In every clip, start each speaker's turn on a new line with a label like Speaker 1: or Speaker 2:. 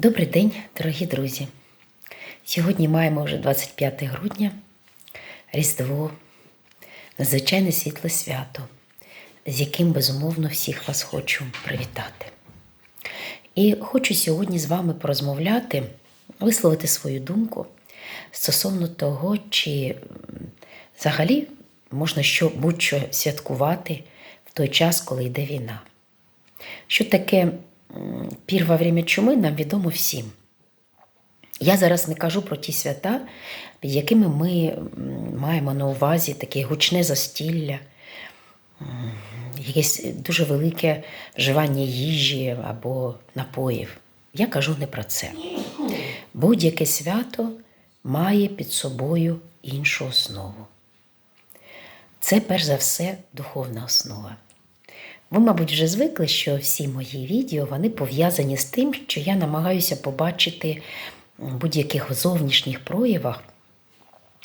Speaker 1: Добрий день, дорогі друзі. Сьогодні маємо вже 25 грудня, Різдво, надзвичайне світле свято, з яким безумовно всіх вас хочу привітати. І хочу сьогодні з вами порозмовляти, висловити свою думку стосовно того, чи взагалі можна що, будь-що святкувати в той час, коли йде війна. Що таке пір во время чуми, нам відомо всім. Я зараз не кажу про ті свята, під якими ми маємо на увазі таке гучне застілля, якесь дуже велике вживання їжі або напоїв. Я кажу не про це. Будь-яке свято має під собою іншу основу. Це перш за все духовна основа. Ви, мабуть, вже звикли, що всі мої відео вони пов'язані з тим, що я намагаюся побачити в будь-яких зовнішніх проявах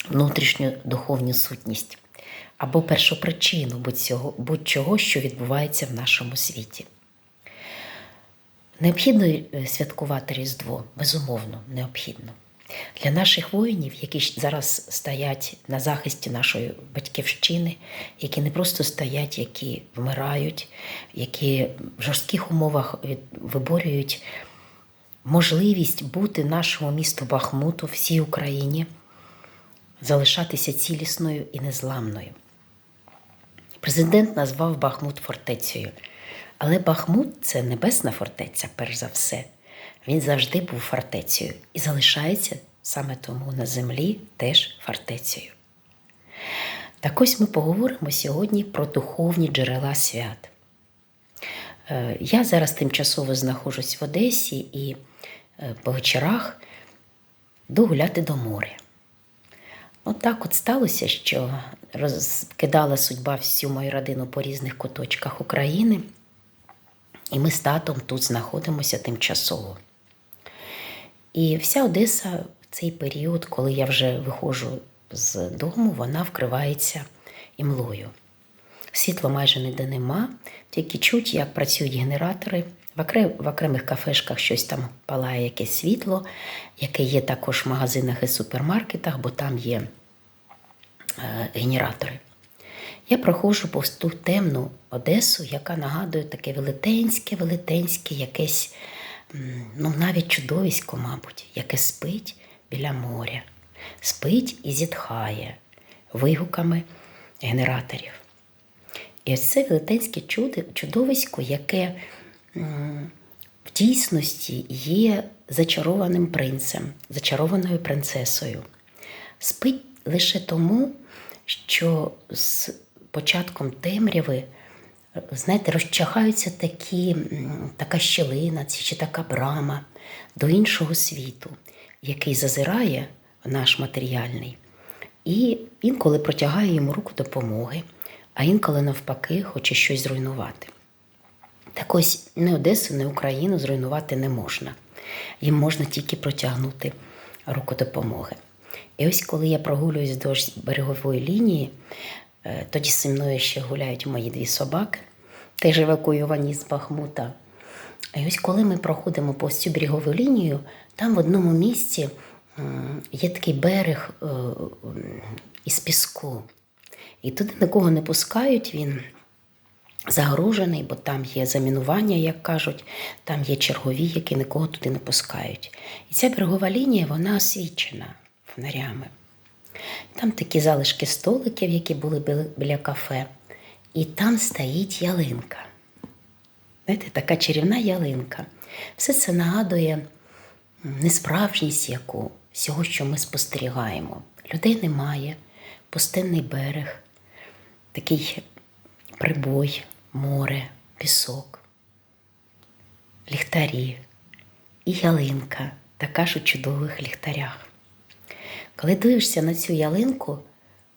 Speaker 1: внутрішню духовну сутність або першопричину будь-чого, що відбувається в нашому світі. Необхідно е, святкувати Різдво, безумовно, необхідно. Для наших воїнів, які зараз стоять на захисті нашої батьківщини, які не просто стоять, які вмирають, які в жорстких умовах виборюють можливість бути нашому місту Бахмуту, всій Україні, залишатися цілісною і незламною. Президент назвав Бахмут фортецею. Але Бахмут це небесна фортеця, перш за все. Він завжди був фортецею і залишається саме тому на землі теж фортецею. Так ось ми поговоримо сьогодні про духовні джерела свят. Е, Я зараз тимчасово знаходжусь в Одесі і е, по вечорах йду гуляти до моря. От так от сталося, що розкидала судьба всю мою родину по різних куточках України, і ми з татом тут знаходимося тимчасово. І вся Одеса в цей період, коли я вже виходжу з дому, вона вкривається імлою. Світла майже ніде нема, тільки чуть, як працюють генератори. В, окрем, в окремих кафешках щось там палає якесь світло, яке є також в магазинах і супермаркетах, бо там є е, генератори. Я проходжу повз ту темну Одесу, яка нагадує таке велетенське, велетенське, якесь, ну навіть чудовисько, мабуть, яке спить біля моря, спить і зітхає вигуками генераторів. І ось це велетенське чудовисько, яке в дійсності є зачарованим принцем, зачарованою принцесою. Спить лише тому, що з початком темряви, знаєте, розчахаються такі, така щілина чи така брама до іншого світу, який зазирає наш матеріальний, і інколи протягає йому руку допомоги, а інколи навпаки хоче щось зруйнувати. Так ось не Одесу, не Україну зруйнувати не можна. Їм можна тільки протягнути руку допомоги. І ось коли я прогулююсь вздовж берегової лінії, тоді зі мною ще гуляють мої дві собаки, теж евакуйовані з Бахмута. І ось коли ми проходимо по цю берегову лінію, там в одному місці є такий берег е, із піску. І туди нікого не пускають, він загорожений, бо там є замінування, як кажуть, там є чергові, які нікого туди не пускають. І ця берегова лінія вона освічена фонарями. Там такі залишки столиків, які були біля- кафе, і там стоїть ялинка. Знаєте, така чарівна ялинка. Все це нагадує несправжність яку всього, що ми спостерігаємо. Людей немає, пустинний берег, такий прибой, море, пісок, ліхтарі і ялинка, така ж у чудових ліхтарях. Коли дивишся на цю ялинку,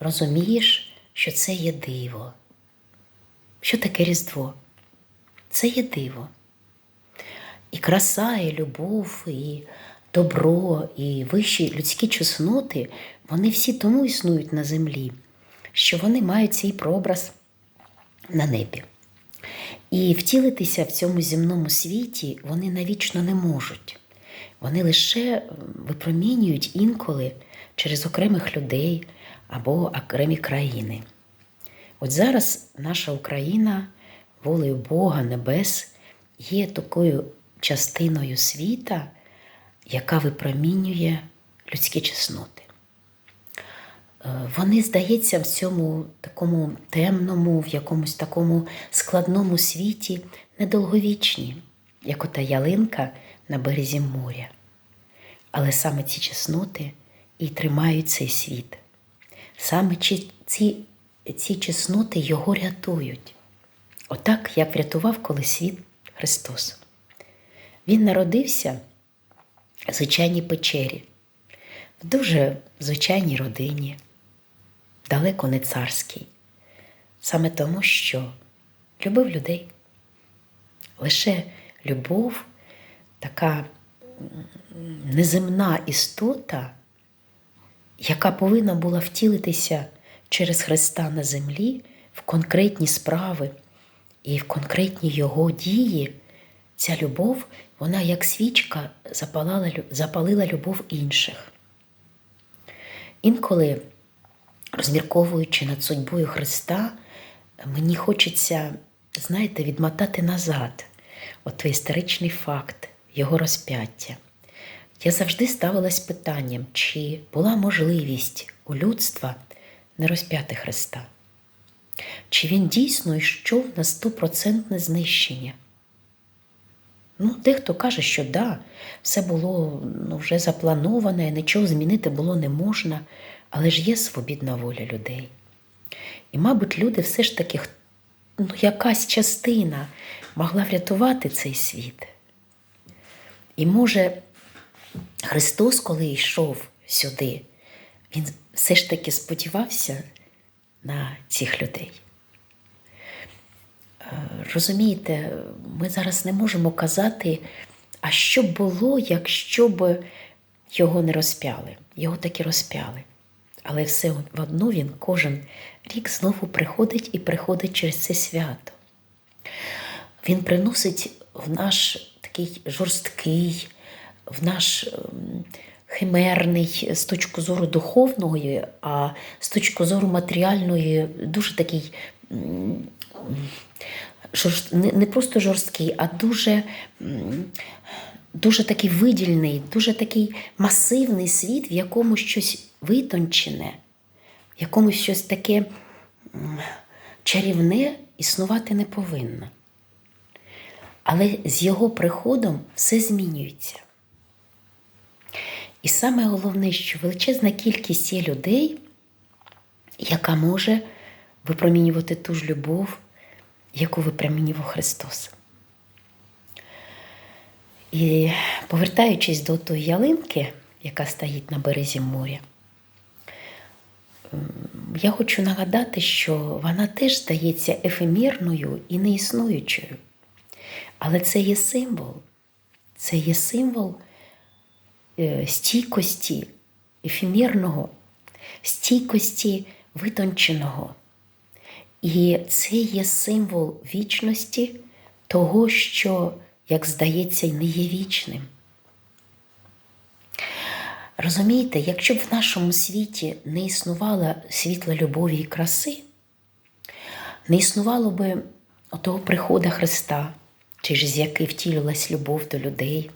Speaker 1: розумієш, що це є диво. Що таке Різдво? Це є диво. І краса, і любов, і добро, і вищі людські чесноти, вони всі тому існують на землі, що вони мають свій прообраз на небі. І втілитися в цьому земному світі вони навічно не можуть. вони лише випромінюють інколи через окремих людей або окремі країни. От зараз наша Україна волею Бога Небес є такою частиною світа, яка випромінює людські чесноти. Е, Вони, здається, в цьому такому темному, в якомусь такому складному світі недолговічні, як ота ялинка на березі моря. Але саме ці чесноти і тримають цей світ. Саме ці, ці чесноти його рятують. Отак, як врятував колись світ Христос. Він народився в звичайній печері, в дуже звичайній родині, далеко не царській, саме тому, що любив людей. Лише любов, така неземна істота, яка повинна була втілитися через Христа на землі в конкретні справи і в конкретні Його дії, ця любов, вона як свічка запалала, запалила любов інших. Інколи, розмірковуючи над судьбою Христа, мені хочеться, знаєте, відмотати назад от той історичний факт, його розп'яття. Я завжди ставилась питанням, чи була можливість у людства не розп'яти Христа? Чи він дійсно йшов на стопроцентне знищення? Ну, дехто каже, що да, все було ну, вже заплановане, нічого змінити було не можна, але ж є свобідна воля людей. І, мабуть, люди все ж таки, ну, якась частина могла врятувати цей світ. І може, Христос, коли йшов сюди, він все ж таки сподівався на цих людей. Е, Розумієте, ми зараз не можемо казати, а що було, якщо б його не розпяли. Його таки розпяли. Але все одно він кожен рік знову приходить і приходить через це свято. Він приносить в наш такий жорсткий, в наш ем, химерний з точки зору духовної, а з точки зору матеріальної, дуже такий не просто жорсткий, а дуже, дуже такий видільний, дуже такий масивний світ, в якому щось витончене, в якому щось таке чарівне існувати не повинно. Але з його приходом все змінюється. І саме головне, що величезна кількість є людей, яка може випромінювати ту ж любов, яку випромінював Христос. І повертаючись до тої ялинки, яка стоїть на березі моря, я хочу нагадати, що вона теж здається ефемірною і неіснуючою. Але це є символ. Це є символ стійкості ефемірного, стійкості витонченого. І це є символ вічності того, що, як здається, не є вічним. Розумієте, якщо б в нашому світі не існувало світла любові і краси, не існувало би того приходу Христа, через який втілювалась любов до людей,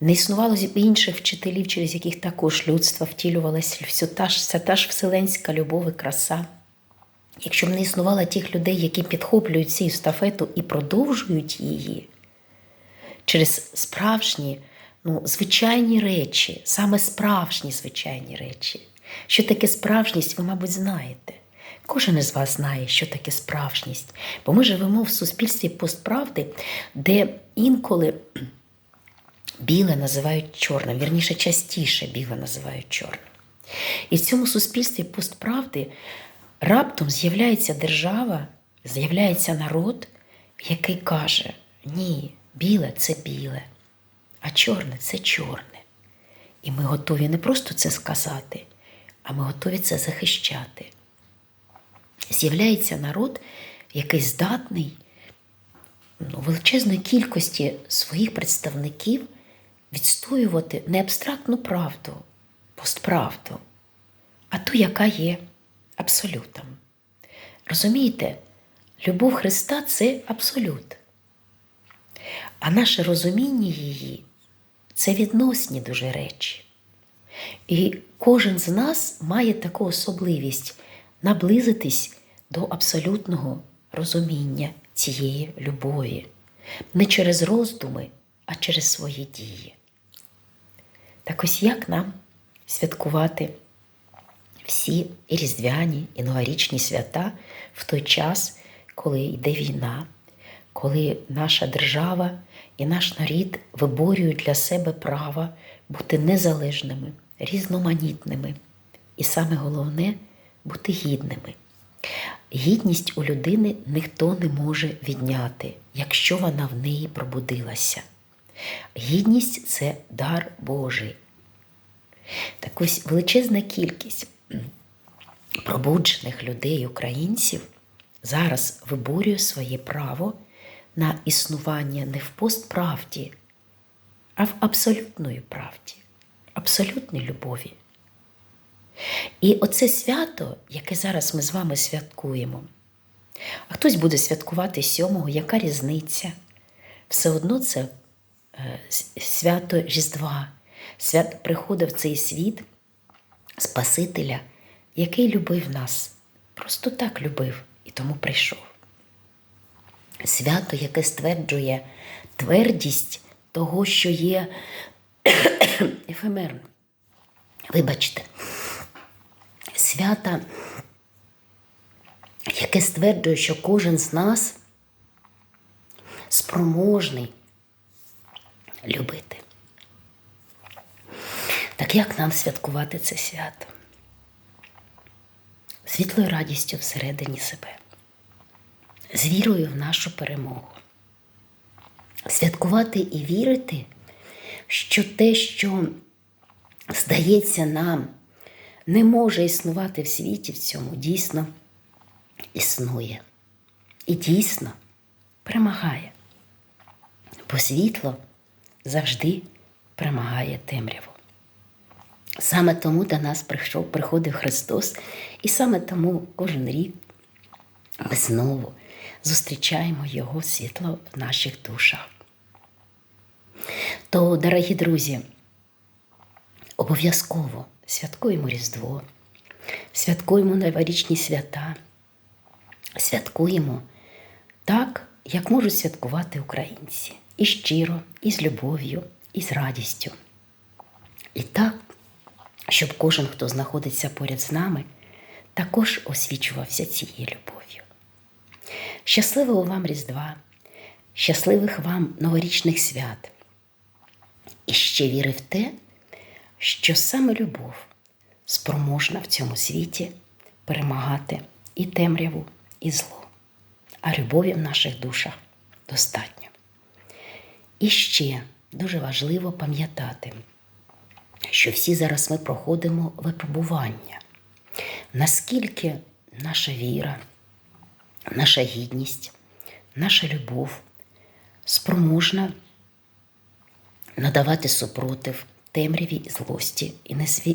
Speaker 1: не існувало інших вчителів, через яких також людство втілювалася вся та ж, вселенська любов і краса. Якщо б не існувало тих людей, які підхоплюють цю естафету і продовжують її через справжні, ну, звичайні речі, саме справжні звичайні речі. Що таке справжність, ви, мабуть, знаєте. Кожен із вас знає, що таке справжність. Бо ми живемо в суспільстві постправди, де інколи біле називають чорним, вірніше, частіше біле називають чорним. І в цьому суспільстві постправди раптом з'являється держава, з'являється народ, який каже: ні, біле це біле, а чорне це чорне. І ми готові не просто це сказати, а ми готові це захищати. З'являється народ, який здатний ну, величезної кількості своїх представників відстоювати не абстрактну правду, постправду, а ту, яка є абсолютом. Розумієте, любов Христа це абсолют. А наше розуміння її це відносні дуже речі. І кожен з нас має таку особливість наблизитись до абсолютного розуміння цієї любові, не через роздуми, а через свої дії. Так ось як нам святкувати всі різдвяні, і новорічні свята в той час, коли йде війна, коли наша держава і наш нарід виборюють для себе право бути незалежними, різноманітними, і саме головне бути гідними. Гідність у людини ніхто не може відняти, якщо вона в неї пробудилася. Гідність це дар Божий. Так ось величезна кількість пробуджених людей, українців, зараз виборює своє право на існування не в постправді, а в абсолютної правді, абсолютній любові. І оце свято, яке зараз ми з вами святкуємо, а хтось буде святкувати сьомого, яка різниця? Все одно це свято Різдва, свято приходу в цей світ Спасителя, який любив нас, просто так любив і тому прийшов. Свято, яке стверджує твердість того, що є ефемерним. Вибачте, свята, яке стверджує, що кожен з нас спроможний любити. Так як нам святкувати це свято? Світлою радістю всередині себе, з вірою в нашу перемогу. Святкувати і вірити, що те, що здається нам, не може існувати в світі в цьому, дійсно існує. І дійсно перемагає. Бо світло завжди перемагає темряву. Саме тому до нас прийшов, приходив Христос, і саме тому кожен рік ми знову зустрічаємо Його світло в наших душах. То, дорогі друзі, обов'язково святкуємо Різдво, святкуємо новорічні свята, святкуємо так, як можуть святкувати українці. І щиро, і з любов'ю, і з радістю. І так, щоб кожен, хто знаходиться поряд з нами, також освічувався цією любов'ю. Щасливого вам Різдва, щасливих вам новорічних свят! І ще віри в те, що саме любов спроможна в цьому світі перемагати і темряву, і зло, а любові в наших душах достатньо. І ще дуже важливо пам'ятати, що всі зараз ми проходимо випробування, наскільки наша віра, наша гідність, наша любов спроможна надавати супротив темряві, злості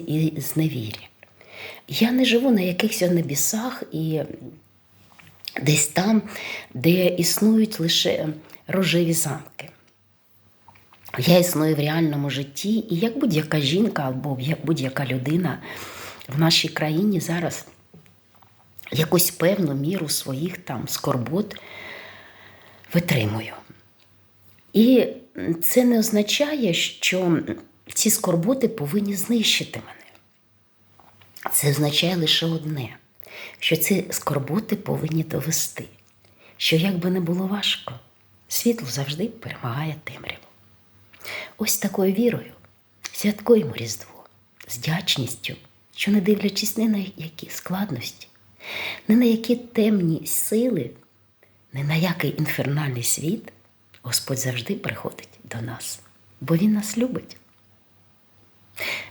Speaker 1: і зневірі. Я не живу на якихось небісах і десь там, де існують лише рожеві замки. Я існую в реальному житті, і як будь-яка жінка або як будь-яка людина в нашій країні зараз якусь певну міру своїх там скорбот витримую. І це не означає, що ці скорботи повинні знищити мене. Це означає лише одне, що ці скорботи повинні довести, що як би не було важко, світло завжди перемагає темряву. Ось такою вірою святкуємо Різдво з дячністю, що не дивлячись ні на які складності, ні на які темні сили, ні на який інфернальний світ, Господь завжди приходить до нас, бо Він нас любить.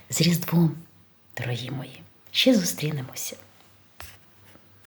Speaker 1: З Різдвом, дорогі мої, ще зустрінемося.